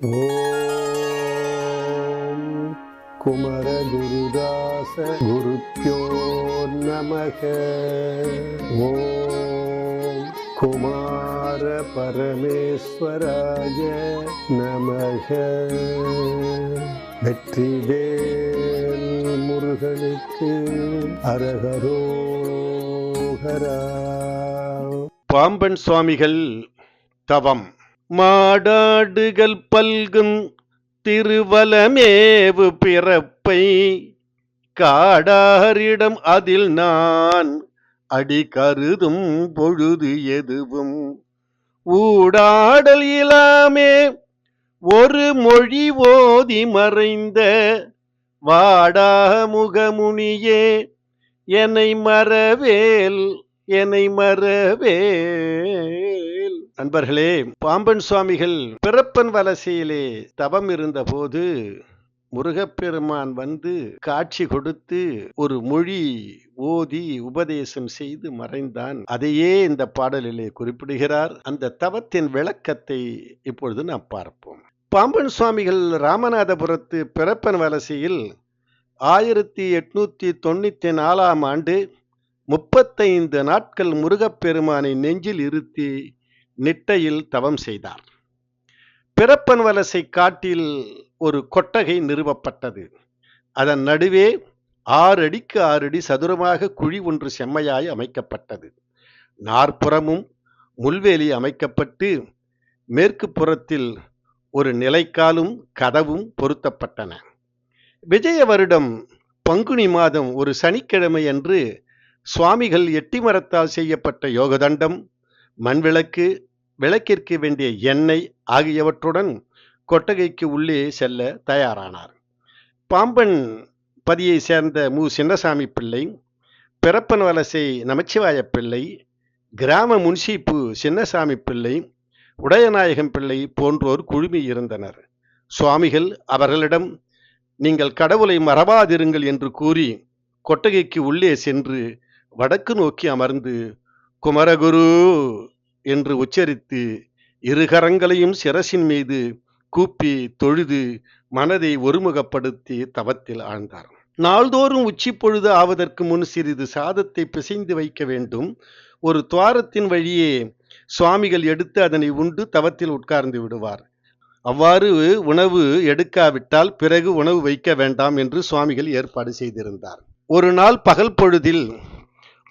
ஓம் குமரகுருதாச குருப்பியோ நமக. ஓம் குமார பரமேஸ்வராய நமக. வெற்றிவேல் முருகனுக்கு அரகரோகரா. பாம்பன் சுவாமிகள் தவம். மாடாடுகள் பல்கும் திருவலமேவு பிறப்பை காடாரிடம் அதில் நான் அடி கருதும் பொழுது எதுவும். ஊடாடல் இலாமே ஒரு மொழி ஓதி மறைந்த வாடா முகமுனியே என்னை மறவேல் என்னை மறவேல். நண்பர்களே பாம்பன் சுவாமிகள் பிறப்பன் வலசையிலே தவம் இருந்தபோது முருகப்பெருமான் வந்து காட்சி கொடுத்து ஒரு மொழி ஓதி உபதேசம் செய்து மறைந்தான். அதையே இந்த பாடலிலே குறிப்பிடுகிறார். அந்த தவத்தின் விளக்கத்தை இப்பொழுது நாம் பார்ப்போம். பாம்பன் சுவாமிகள் ராமநாதபுரத்து பிறப்பன் வலசையில் ஆயிரத்தி எட்நூத்தி தொண்ணூத்தி நாலாம் ஆண்டு முப்பத்தைந்து நாட்கள் முருகப்பெருமானை நெஞ்சில் இருத்தி நிட்டையில் தவம் செய்தார். பிறப்பன் வலசை காட்டில் ஒரு கொட்டகை நிறுவப்பட்டது. அதன் நடுவே ஆறு அடிக்கு ஆறு அடி சதுரமாக குழி ஒன்று செம்மையாய் அமைக்கப்பட்டது. நாற்புறமும் முள்வேலி அமைக்கப்பட்டு மேற்கு புறத்தில் ஒரு நிலைக்காலும் கதவும் பொருத்தப்பட்டன. விஜய வருடம் பங்குனி மாதம் ஒரு சனிக்கிழமை அன்று சுவாமிகள் எட்டி மரத்தால் செய்யப்பட்ட யோகதண்டம் மண்விளக்கு விளக்கிற்கு வேண்டிய எண்ணெய் ஆகியவற்றுடன் கொட்டகைக்கு உள்ளே செல்ல தயாரானார். பாம்பன் பதியை சேர்ந்த மு. சின்னசாமி பிள்ளை பிறப்பன் வலசை நமச்சிவாய பிள்ளை கிராம முன்சீப்பு சின்னசாமி பிள்ளை உடையநாயகம் பிள்ளை போன்றோர் குழுமி இருந்தனர். சுவாமிகள் அவர்களிடம் நீங்கள் கடவுளை மறவாதிருங்கள் என்று கூறி கொட்டகைக்கு உள்ளே சென்று வடக்கு நோக்கி அமர்ந்து குமரகுரு என்று உச்சரித்து இரு கரங்களையும் சிரசின் மீது கூப்பி தொழுது மனதை ஒருமுகப்படுத்தி தவத்தில் ஆழ்ந்தார். நாள்தோறும் உச்சி பொழுது ஆவதற்கு முன் சிறிது சாதத்தை பிசைந்து வைக்க வேண்டும். ஒரு துவாரத்தின் வழியே சுவாமிகள் எடுத்து அதனை உண்டு தவத்தில் உட்கார்ந்து விடுவார். அவ்வாறு உணவு எடுக்காவிட்டால் பிறகு உணவு வைக்க வேண்டாம் என்று சுவாமிகள் ஏற்பாடு செய்திருந்தார். ஒரு நாள் பகல் பொழுதில்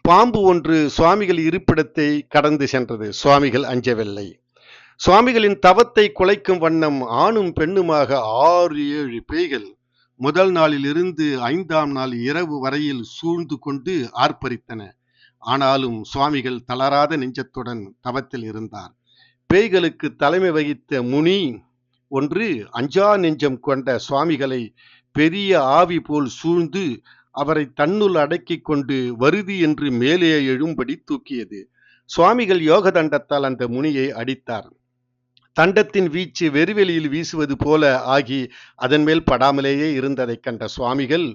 பாம்பு ஒன்று சுவாமிகள் இருப்பிடத்தை கடந்து சென்றது. சுவாமிகள் அஞ்சவில்லை. சுவாமிகளின் தவத்தை குலைக்கும் வண்ணம் ஆணும் பெண்ணுமாக ஆறு ஏழு பேய்கள் முதல் நாளில் இருந்து ஐந்தாம் நாள் இரவு வரையில் சூழ்ந்து கொண்டு ஆர்ப்பரித்தன. ஆனாலும் சுவாமிகள் தளராத நெஞ்சத்துடன் தவத்தில் இருந்தார். பேய்களுக்கு தலைமை வகித்த முனி ஒன்று அஞ்சா நெஞ்சம் கொண்ட சுவாமிகளை பெரிய ஆவி போல் சூழ்ந்து அவரை தன்னுள் அடக்கிக் கொண்டு வருதி என்று மேலே எழும்படி தூக்கியது. சுவாமிகள் யோக தண்டத்தால் அந்த முனியை அடித்தார். தண்டத்தின் வீச்சு வெறுவெளியில் வீசுவது போல ஆகி அதன் மேல் படாமலேயே இருந்ததைக் கண்ட சுவாமிகள்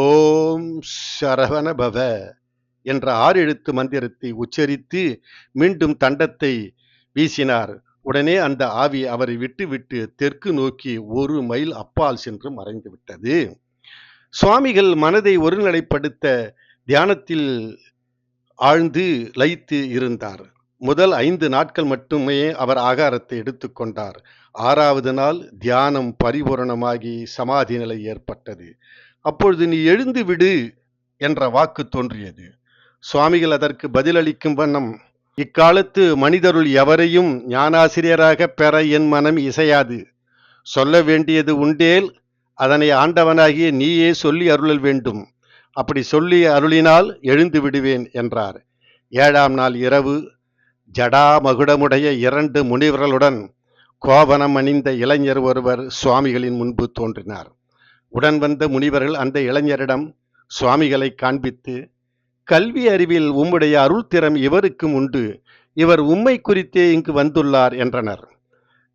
ஓம் சரவண பவ என்ற ஆறு எழுத்து மந்திரத்தை உச்சரித்து மீண்டும் தண்டத்தை வீசினார். உடனே அந்த ஆவி அவரை விட்டுவிட்டு தெற்கு நோக்கி ஒரு மைல் அப்பால் சென்று மறைந்து விட்டது சுவாமிகள் மனதை ஒருநிலைப்படுத்த தியானத்தில் ஆழ்ந்து லயித்து இருந்தார். முதல் ஐந்து நாட்கள் மட்டுமே அவர் ஆகாரத்தை எடுத்துக்கொண்டார் ஆறாவது நாள் தியானம் பரிபூரணமாகி சமாதி நிலை ஏற்பட்டது. அப்பொழுது நீ எழுந்து விடு என்ற வாக்கு தோன்றியது. சுவாமிகள் அதற்கு பதிலளிக்கும் வண்ணம் இக்காலத்து மனிதருள் எவரையும் ஞானாசிரியராக பெற என் மனம் இசையாது. சொல்ல வேண்டியது உண்டேல் அதனை ஆண்டவனாகிய நீயே சொல்லி அருளல் வேண்டும். அப்படி சொல்லி அருளினால் எழுந்து விடுவேன் என்றார். ஏழாம் நாள் இரவு ஜடா மகுடமுடைய இரண்டு முனிவர்களுடன் கோபனம் அணிந்த இளைஞர் ஒருவர் சுவாமிகளின் முன்பு தோன்றினார். உடன் வந்த முனிவர்கள் அந்த இளைஞரிடம் சுவாமிகளை காண்பித்து கல்வி அறிவில் உம்முடைய அருள் திறம் இவருக்கும் உண்டு. இவர் உம்மை குறித்தே இங்கு வந்துள்ளார் என்றனர்.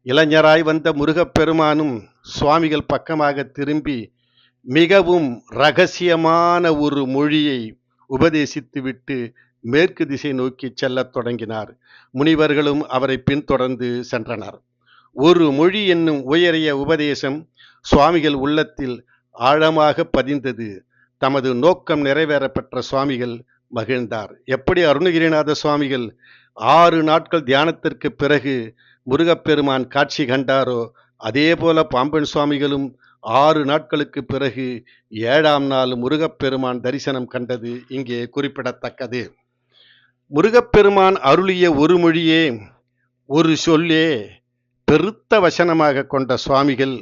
இளைஞராய் வந்த முருகப்பெருமானும் சுவாமிகள் பக்கமாக திரும்பி மிகவும் ரகசியமான ஒரு மொழியை உபதேசித்துவிட்டு மேற்கு திசை நோக்கி செல்லத் தொடங்கினார். முனிவர்களும் அவரை பின்தொடர்ந்து சென்றனர். ஒரு மொழி என்னும் உயரிய உபதேசம் சுவாமிகள் உள்ளத்தில் ஆழமாக பதிந்தது. தமது நோக்கம் நிறைவேறப்பெற்ற சுவாமிகள் மகிழ்ந்தார். எப்படி அருணகிரிநாத சுவாமிகள் ஆறு நாட்கள் தியானத்திற்கு பிறகு முருகப்பெருமான் காட்சி கண்டாரோ? அதேபோல பாம்பன் சுவாமிகளும் ஆறு நாட்களுக்கு பிறகு ஏழாம் நாள் முருகப்பெருமான் தரிசனம் கண்டது இங்கே குறிப்பிடத்தக்கது. முருகப்பெருமான் அருளிய ஒரு மொழியே ஒரு சொல்லே பெருத்த வசனமாக கொண்ட சுவாமிகள்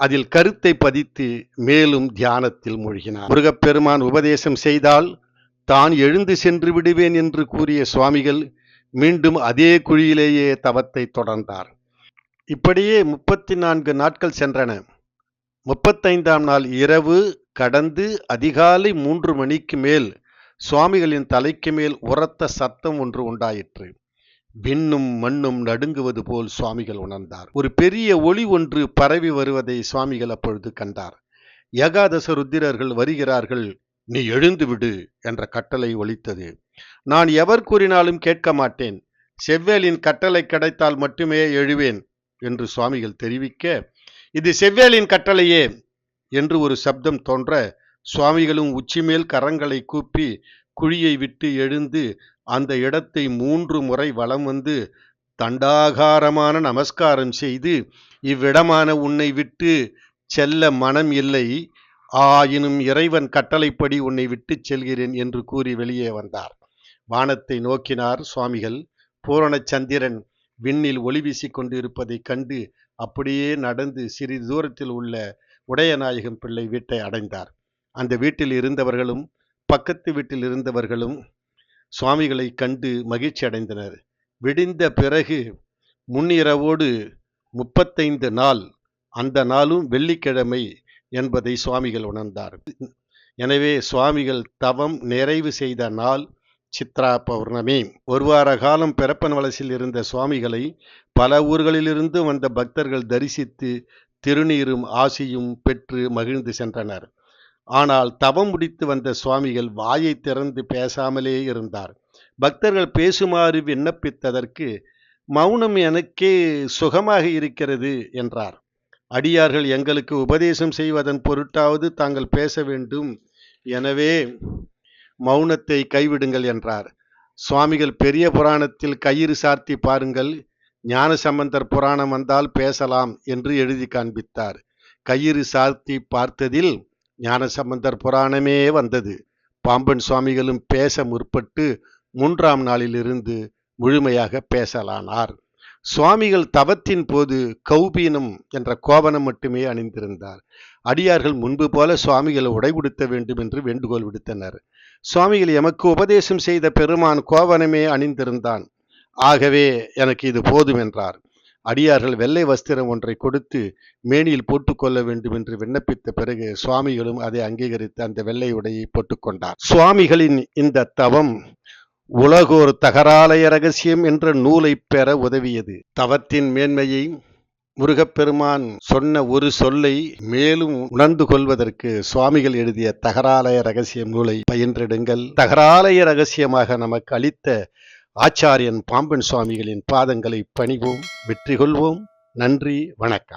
அதில் கருத்தை பதித்து மேலும் தியானத்தில் மூழ்கினார். முருகப்பெருமான் உபதேசம் செய்தால் தான் எழுந்து சென்று விடுவேன் என்று கூறிய சுவாமிகள் மீண்டும் அதே குழியிலேயே தவத்தை தொடர்ந்தார். இப்படியே முப்பத்தி நான்கு நாட்கள் சென்றன. முப்பத்தைந்தாம் நாள் இரவு கடந்து அதிகாலை மூன்று மணிக்கு மேல் சுவாமிகளின் தலைக்கு மேல் உரத்த சத்தம் ஒன்று உண்டாயிற்று. விண்ணும் மண்ணும் நடுங்குவது போல் சுவாமிகள் உணர்ந்தார். ஒரு பெரிய ஒளி ஒன்று பரவி வருவதை சுவாமிகள் அப்பொழுது கண்டார். ஏகாதச ருத்திரர்கள் வருகிறார்கள் நீ எழுந்து விடு என்ற கட்டளை ஒலித்தது. நான் எவர் கூறினாலும் கேட்க மாட்டேன். செவ்வேலின் கட்டளை கிடைத்தால் மட்டுமே எழுவேன் என்று சுவாமிகள் தெரிவிக்க இது செவ்வேலின் கட்டளையே என்று ஒரு சப்தம் தோன்ற சுவாமிகளும் உச்சிமேல் கரங்களை கூப்பி குழியை விட்டு எழுந்து அந்த இடத்தை மூன்று முறை வலம் வந்து தண்டாகாரமான நமஸ்காரம் செய்து இவ்விடமான உன்னை விட்டு செல்ல மனம் இல்லை ஆயினும் இறைவன் கட்டளைப்படி உன்னை விட்டு செல்கிறேன் என்று கூறி வெளியே வந்தார். வானத்தை நோக்கினார் சுவாமிகள். பூரணச்சந்திரன் விண்ணில் ஒளி வீசிக் கொண்டிருப்பதைக் கண்டு அப்படியே நடந்து சிறிது தூரத்தில் உள்ள உடையநாயகம் பிள்ளை வீட்டை அடைந்தார். அந்த வீட்டில் இருந்தவர்களும் பக்கத்து வீட்டில் இருந்தவர்களும் சுவாமிகளை கண்டு மகிழ்ச்சி அடைந்தனர். விடிந்த பிறகு முன்னிரவோடு முப்பத்தைந்து நாள் அந்த நாளும் வெள்ளிக்கிழமை என்பதை சுவாமிகள் உணர்ந்தார். எனவே சுவாமிகள் தவம் நிறைவு செய்த நாள் சித்ரா பௌர்ணமி. ஒரு வார காலம் பிறப்பன் வலசில் இருந்த சுவாமிகளை பல ஊர்களிலிருந்து வந்த பக்தர்கள் தரிசித்து திருநீரும் ஆசியும் பெற்று மகிழ்ந்து சென்றனர். ஆனால் தவம் முடித்து வந்த சுவாமிகள் வாயை திறந்து பேசாமலே இருந்தார். பக்தர்கள் பேசுமாறு விண்ணப்பித்ததற்கு மௌனம் எனக்கே சுகமாக இருக்கிறது என்றார். அடியார்கள் எங்களுக்கு உபதேசம் செய்வதன் பொருட்டாவது தாங்கள் பேச வேண்டும். எனவே மௌனத்தை கைவிடுங்கள் என்றார். சுவாமிகள் பெரிய புராணத்தில் கயிறு சார்த்தி பாருங்கள் ஞானசம்பந்தர் புராணம் வந்தால் பேசலாம் என்று எழுதி காண்பித்தார். கயிறு சார்த்தி பார்த்ததில் ஞானசம்பந்தர் புராணமே வந்தது. பாம்பன் சுவாமிகளும் பேச முற்பட்டு மூன்றாம் நாளிலிருந்து முழுமையாக பேசலானார். சுவாமிகள் தவத்தின் போது கௌபீனம் என்ற கோபனம் மட்டுமே அணிந்திருந்தார். அடியார்கள் முன்பு போல சுவாமிகளை உடை உடுத்த வேண்டும் என்று வேண்டுகோள் விடுத்தனர். சுவாமிகள் எமக்கு உபதேசம் செய்த பெருமான் கோவனமே அணிந்திருந்தான். ஆகவே எனக்கு இது போதும் என்றார். அடியார்கள் வெள்ளை வஸ்திரம் ஒன்றை கொடுத்து மேனியில் போட்டுக்கொள்ள வேண்டும் என்று விண்ணப்பித்த பிறகு சுவாமிகளும் அதை அங்கீகரித்து அந்த வெள்ளை உடையை போட்டுக்கொண்டார் சுவாமிகளின் இந்த தவம் உலகோர் தகராலய ரகசியம் என்ற நூலை பெற உதவியது. தவத்தின் மேன்மையை முருகப்பெருமான் சொன்ன ஒரு சொல்லை மேலும் உணர்ந்து கொள்வதற்கு சுவாமிகள் எழுதிய தகராலய ரகசிய நூலை பயின்றிடுங்கள். தகராலய ரகசியமாக நமக்கு அளித்த ஆச்சாரியன் பாம்பன் சுவாமிகளின் பாதங்களை பணிவோம் வெற்றி கொள்வோம். நன்றி வணக்கம்.